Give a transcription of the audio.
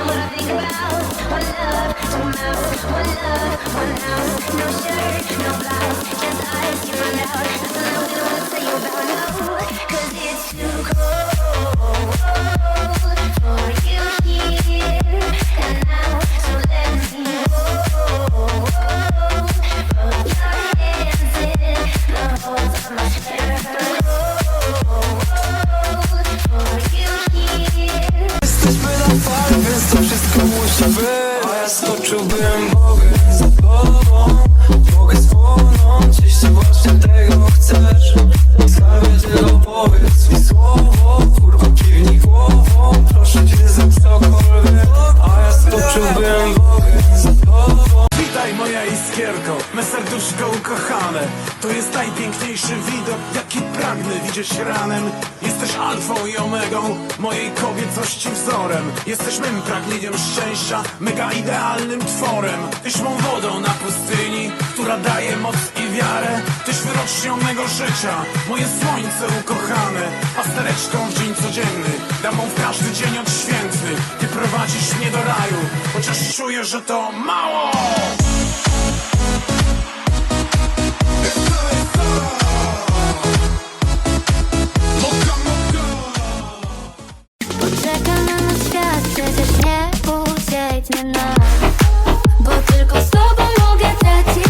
What I think about, what love to love, what love, what być A ja skoczyłbym Bogiem za tobą. Mogę spłonąć, jeśli właśnie tego najpiękniejszy widok, jaki pragnę widzieć ranem. Jesteś alfą i omegą, mojej kobiecości wzorem. Jesteś mym pragnieniem szczęścia, mega idealnym tworem. Tyś mą wodą na pustyni, która daje moc i wiarę. Tyś wyrocznią mego życia, moje słońce ukochane. Pastereczką w dzień codzienny, damą w każdy dzień odświętny. Ty prowadzisz mnie do raju, chociaż czuję, że to mało But nie mam Bo tylko z tobą mogę tracić